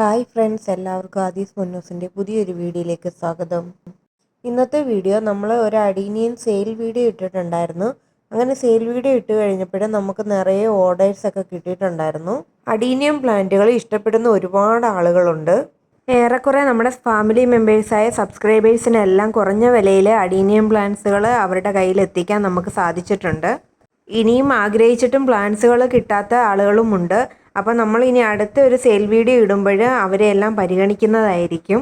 Hi friends എല്ലാവർക്കും ആദീസ് മുന്നൂസിന്റെ പുതിയൊരു വീഡിയോയിലേക്ക് സ്വാഗതം. ഇന്നത്തെ വീഡിയോ നമ്മൾ ഒരു അടീനിയൻ സെയിൽ വീഡിയോ ഇട്ടിട്ടുണ്ടായിരുന്നു. അങ്ങനെ സെയിൽ വീഡിയോ ഇട്ട് കഴിഞ്ഞപ്പോഴും നമുക്ക് നിറയെ ഓർഡേഴ്സ് ഒക്കെ കിട്ടിയിട്ടുണ്ടായിരുന്നു. അഡീനിയം പ്ലാന്റുകൾ ഇഷ്ടപ്പെടുന്ന ഒരുപാട് ആളുകളുണ്ട്. ഏറെക്കുറെ നമ്മുടെ ഫാമിലി മെമ്പേഴ്സായ സബ്സ്ക്രൈബേഴ്സിനെല്ലാം കുറഞ്ഞ വിലയിൽ അഡീനിയം പ്ലാന്റ്സുകൾ അവരുടെ കയ്യിൽ എത്തിക്കാൻ നമുക്ക് സാധിച്ചിട്ടുണ്ട്. ഇനിയും ആഗ്രഹിച്ചിട്ടും പ്ലാന്റ്സുകൾ കിട്ടാത്ത ആളുകളുമുണ്ട്. അപ്പോൾ നമ്മൾ ഇനി അടുത്ത ഒരു സെയിൽ വീഡിയോ ഇടുമ്പോൾ അവരെ എല്ലാം പരിഗണിക്കുന്നതായിരിക്കും.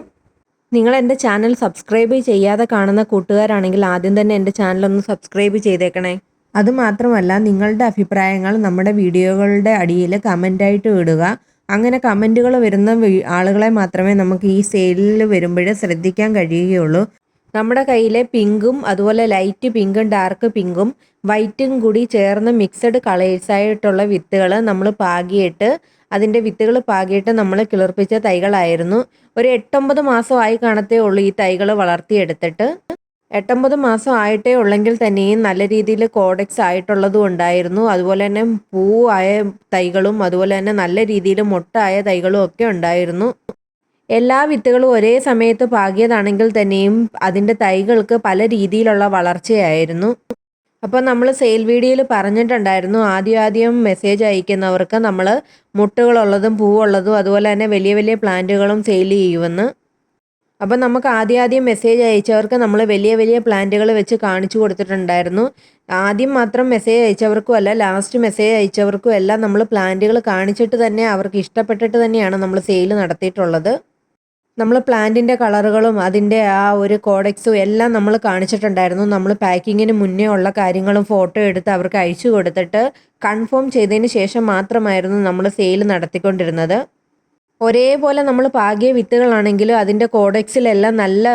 നിങ്ങൾ എന്റെ ചാനൽ സബ്സ്ക്രൈബ് ചെയ്യാതെ കാണുന്ന കൂട്ടുകാരാണെങ്കിൽ ആദ്യം തന്നെ എന്റെ ചാനൽ ഒന്ന് സബ്സ്ക്രൈബ് ചെയ്തേക്കണേ. അതുമാത്രമല്ല നിങ്ങളുടെ അഭിപ്രായങ്ങൾ നമ്മുടെ വീഡിയോകളുടെ അടിയിൽ കമന്റായിട്ട് ഇടുക. അങ്ങനെ കമന്റുകൾ വരുന്ന ആളുകളെ മാത്രമേ നമുക്ക് ഈ സെയിലിൽ വരുമ്പോൾ ശ്രദ്ധിക്കാൻ കഴിയുകയുള്ളൂ. നമ്മുടെ കയ്യിലെ പിങ്കും അതുപോലെ ലൈറ്റ് പിങ്കും ഡാർക്ക് പിങ്കും വൈറ്റും കൂടി ചേർന്ന് മിക്സഡ് കളേഴ്സായിട്ടുള്ള വിത്തുകൾ നമ്മൾ പാകിയിട്ട് അതിന്റെ വിത്തുകൾ പാകിയിട്ട് നമ്മൾ കിളിർപ്പിച്ച തൈകളായിരുന്നു. ഒരു എട്ടൊമ്പത് മാസമായി കാണത്തേ ഉള്ളൂ ഈ തൈകൾ വളർത്തിയെടുത്തിട്ട്. എട്ടൊമ്പത് മാസം ആയിട്ടേ ഉള്ളെങ്കിൽ തന്നെയും നല്ല രീതിയിൽ കോഡക്സ് ആയിട്ടുള്ളതും ഉണ്ടായിരുന്നു. അതുപോലെ തന്നെ പൂവായ തൈകളും അതുപോലെ തന്നെ നല്ല രീതിയിൽ മുട്ടായ തൈകളും ഒക്കെ ഉണ്ടായിരുന്നു. എല്ലാ വിത്തുകളും ഒരേ സമയത്ത് പാകിയതാണെങ്കിൽ തന്നെയും അതിന്റെ തൈകൾക്ക് പല രീതിയിലുള്ള വളർച്ചയായിരുന്നു. അപ്പോൾ നമ്മൾ സെയിൽ വീഡിയോയിൽ പറഞ്ഞിട്ടുണ്ടായിരുന്നു ആദ്യം ആദ്യം മെസ്സേജ് അയക്കുന്നവർക്ക് നമ്മൾ മുട്ടുകളുള്ളതും പൂവുള്ളതും അതുപോലെ തന്നെ വലിയ വലിയ പ്ലാന്റുകളും സെയിൽ ചെയ്യുമെന്ന്. അപ്പോൾ നമുക്ക് ആദ്യം ആദ്യം മെസ്സേജ് അയച്ചവർക്ക് നമ്മൾ വലിയ വലിയ പ്ലാന്റുകൾ വെച്ച് കാണിച്ചു കൊടുത്തിട്ടുണ്ടായിരുന്നു. ആദ്യം മാത്രം മെസ്സേജ് അയച്ചവർക്കും അല്ല ലാസ്റ്റ് മെസ്സേജ് അയച്ചവർക്കും എല്ലാം നമ്മൾ പ്ലാന്റുകൾ കാണിച്ചിട്ട് തന്നെ അവർക്ക് ഇഷ്ടപ്പെട്ടിട്ട് തന്നെയാണ് നമ്മൾ സെയിൽ നടത്തിയിട്ടുള്ളത്. നമ്മൾ പ്ലാന്റിന്റെ കളറുകളും അതിന്റെ ആ ഒരു കോഡക്സും എല്ലാം നമ്മൾ കാണിച്ചിട്ടുണ്ടായിരുന്നു. നമ്മൾ പാക്കിങ്ങിന് മുന്നേ ഉള്ള കാര്യങ്ങളും ഫോട്ടോ എടുത്ത് അവർക്ക് അയച്ചു കൊടുത്തിട്ട് കൺഫേം ചെയ്തതിന് ശേഷം മാത്രമായിരുന്നു നമ്മൾ സെയിൽ നടത്തിക്കൊണ്ടിരുന്നത്. ഒരേപോലെ നമ്മൾ പാകിയ വിത്തുകളാണെങ്കിലും അതിന്റെ കോഡക്സിലെല്ലാം നല്ല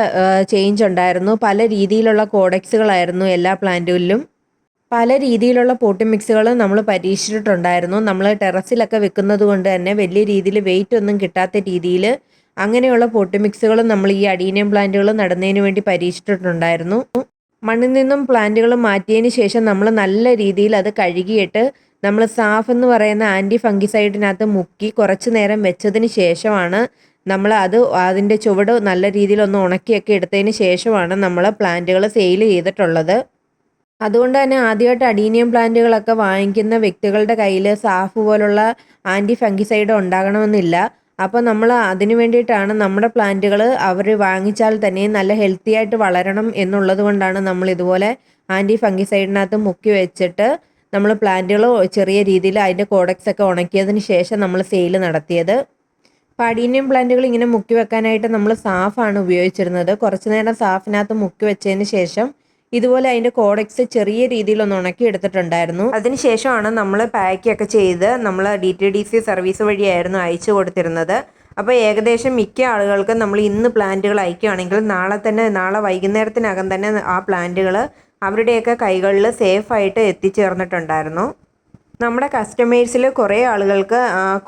ചേഞ്ച് ഉണ്ടായിരുന്നു. പല രീതിയിലുള്ള കോഡക്സുകളായിരുന്നു എല്ലാ പ്ലാന്റുകളിലും പല രീതിയിലുള്ള പോട്ടി മിക്സുകൾ നമ്മൾ പരീക്ഷിച്ചിട്ടുണ്ടായിരുന്നു. നമ്മൾ ടെറസിലൊക്കെ വെക്കുന്നത് കൊണ്ട് തന്നെ വലിയ രീതിയിൽ വെയിറ്റ് ഒന്നും കിട്ടാത്ത രീതിയിൽ അങ്ങനെയുള്ള പോട്ടി നമ്മൾ ഈ അഡീനിയം പ്ലാന്റുകൾ നടുന്നതിന് വേണ്ടി പരീക്ഷിച്ചിട്ടുണ്ടായിരുന്നു. മണ്ണിൽ നിന്നും പ്ലാന്റുകൾ മാറ്റിയതിന് ശേഷം നമ്മൾ നല്ല രീതിയിൽ അത് കഴുകിയിട്ട് നമ്മൾ സാഫ് എന്ന് പറയുന്ന ആന്റി ഫംഗിസൈഡിനകത്ത് മുക്കി കുറച്ച് നേരം വെച്ചതിന് ശേഷമാണ് നമ്മൾ അത് അതിന്റെ ചുവട് നല്ല രീതിയിൽ ഒന്ന് ഉണക്കിയൊക്കെ എടുത്തതിന് ശേഷമാണ് നമ്മൾ പ്ലാന്റുകൾ സെയിൽ ചെയ്തിട്ടുള്ളത്. അതുകൊണ്ട് തന്നെ ആദ്യമായിട്ട് അഡീനിയം പ്ലാന്റുകളൊക്കെ വാങ്ങിക്കുന്ന വ്യക്തികളുടെ കയ്യിൽ സാഫ് പോലുള്ള ആന്റി ഫംഗിസൈഡ് ഉണ്ടാകണമെന്നില്ല. അപ്പോൾ നമ്മൾ അതിനു വേണ്ടിയിട്ടാണ് നമ്മുടെ പ്ലാന്റുകൾ അവർ വാങ്ങിച്ചാൽ തന്നെ നല്ല ഹെൽത്തി ആയിട്ട് വളരണം എന്നുള്ളത് കൊണ്ടാണ് നമ്മൾ ഇതുപോലെ ആന്റി ഫംഗിസൈഡിനകത്ത് മുക്കി വെച്ചിട്ട് നമ്മൾ പ്ലാന്റുകൾ ചെറിയ രീതിയിൽ അതിന്റെ കോഡക്സ് ഒക്കെ ഉണക്കിയതിന് ശേഷം നമ്മൾ സെയിൽ നടത്തിയത്. പടീനിയം പ്ലാന്റുകൾ ഇങ്ങനെ മുക്കി വെക്കാനായിട്ട് നമ്മൾ സാഫാണ് ഉപയോഗിച്ചിരുന്നത്. കുറച്ച് നേരം സാഫിനകത്ത് മുക്കി വെച്ചതിന് ശേഷം ഇതുപോലെ അതിന്റെ കോഡക്സ് ചെറിയ രീതിയിൽ ഒന്ന് ഉണക്കി എടുത്തിട്ടുണ്ടായിരുന്നു അതിനുശേഷമാണ് നമ്മൾ പാക്കൊക്കെ ചെയ്ത് നമ്മൾ D T D C service വഴിയായിരുന്നു അയച്ചു കൊടുത്തിരുന്നത്. അപ്പോൾ ഏകദേശം മിക്ക ആളുകൾക്കും നമ്മൾ ഇന്ന് പ്ലാന്റുകൾ അയക്കുകയാണെങ്കിൽ നാളെ തന്നെ നാളെ വൈകുന്നേരത്തിനകം തന്നെ ആ പ്ലാന്റുകൾ അവരുടെയൊക്കെ കൈകളിൽ സേഫായിട്ട് എത്തിച്ചേർന്നിട്ടുണ്ടായിരുന്നു. നമ്മുടെ കസ്റ്റമേഴ്സിൽ കുറേ ആളുകൾക്ക്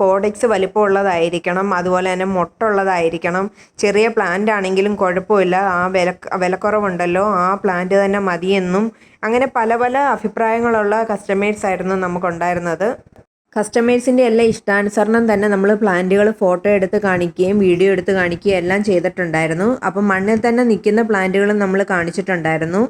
കോഡെക്സ് വലിപ്പമുള്ളതായിരിക്കണം അതുപോലെ തന്നെ മുട്ടുള്ളതായിരിക്കണം. ചെറിയ പ്ലാന്റ് ആണെങ്കിലും കുഴപ്പമില്ല ആ വില വിലക്കുറവുണ്ടല്ലോ ആ പ്ലാന്റ് തന്നെ മതിയെന്നും അങ്ങനെ പല പല അഭിപ്രായങ്ങളുള്ള കസ്റ്റമേഴ്സ് ആയിരുന്നു നമുക്കുണ്ടായിരുന്നത്. കസ്റ്റമേഴ്സിന്റെ എല്ലാ ഇഷ്ടാനുസരണം തന്നെ നമ്മൾ പ്ലാന്റുകൾ ഫോട്ടോ എടുത്ത് കാണിക്കുകയും വീഡിയോ എടുത്ത് കാണിക്കുകയും എല്ലാം ചെയ്തിട്ടുണ്ടായിരുന്നു. അപ്പം മണ്ണിൽ തന്നെ നിൽക്കുന്ന പ്ലാന്റുകളും നമ്മൾ കാണിച്ചിട്ടുണ്ടായിരുന്നു.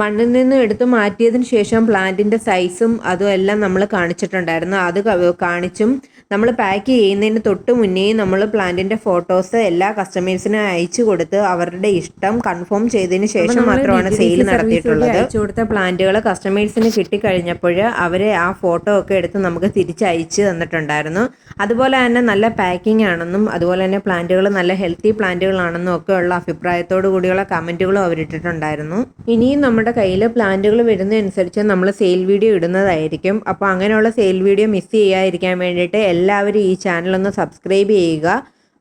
മണ്ണിൽ നിന്ന് എടുത്തു മാറ്റിയതിന് ശേഷം പ്ലാന്റിന്റെ സൈസും അതും എല്ലാം നമ്മൾ കാണിച്ചിട്ടുണ്ടായിരുന്നു. അത് കാണിച്ചും നമ്മൾ പാക്ക് ചെയ്യുന്നതിന് തൊട്ട് മുന്നേ നമ്മൾ പ്ലാന്റിന്റെ ഫോട്ടോസ് എല്ലാ കസ്റ്റമേഴ്സിനും അയച്ചു കൊടുത്ത് അവരുടെ ഇഷ്ടം കൺഫേം ചെയ്തതിന് ശേഷം മാത്രമാണ് സെയിൽ നടത്തിയിട്ടുള്ളത്. അയച്ചു കൊടുത്ത പ്ലാന്റുകൾ കസ്റ്റമേഴ്സിന് കിട്ടിക്കഴിഞ്ഞപ്പോൾ അവരെ ആ ഫോട്ടോ ഒക്കെ എടുത്ത് നമുക്ക് തിരിച്ചയച്ച് തന്നിട്ടുണ്ടായിരുന്നു. അതുപോലെ തന്നെ നല്ല പാക്കിംഗ് ആണെന്നും അതുപോലെ തന്നെ പ്ലാന്റുകൾ നല്ല ഹെൽത്തി പ്ലാന്റുകളാണെന്നും ഒക്കെ ഉള്ള അഭിപ്രായത്തോടു കൂടിയുള്ള കമന്റുകളും അവരിട്ടിട്ടുണ്ടായിരുന്നു ഇനിയും നമ്മുടെ കയ്യിൽ പ്ലാന്റുകൾ വരുന്നതനുസരിച്ച് നമ്മൾ സെയിൽ വീഡിയോ ഇടുന്നതായിരിക്കും. അപ്പോൾ അങ്ങനെയുള്ള സെയിൽ വീഡിയോ മിസ് ചെയ്യാതിരിക്കാൻ വേണ്ടിയിട്ട് എല്ലാവരും ഈ ചാനലൊന്ന് സബ്സ്ക്രൈബ് ചെയ്യുക.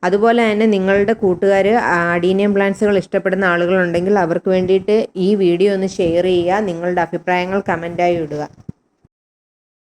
അതുപോലെ തന്നെ നിങ്ങളുടെ കൂട്ടുകാർ അഡീനിയം പ്ലാന്റ്സുകൾ ഇഷ്ടപ്പെടുന്ന ആളുകളുണ്ടെങ്കിൽ അവർക്ക് വേണ്ടിയിട്ട് ഈ വീഡിയോ ഒന്ന് ഷെയർ ചെയ്യുക. നിങ്ങളുടെ അഭിപ്രായങ്ങൾ കമന്റായി ഇടുക.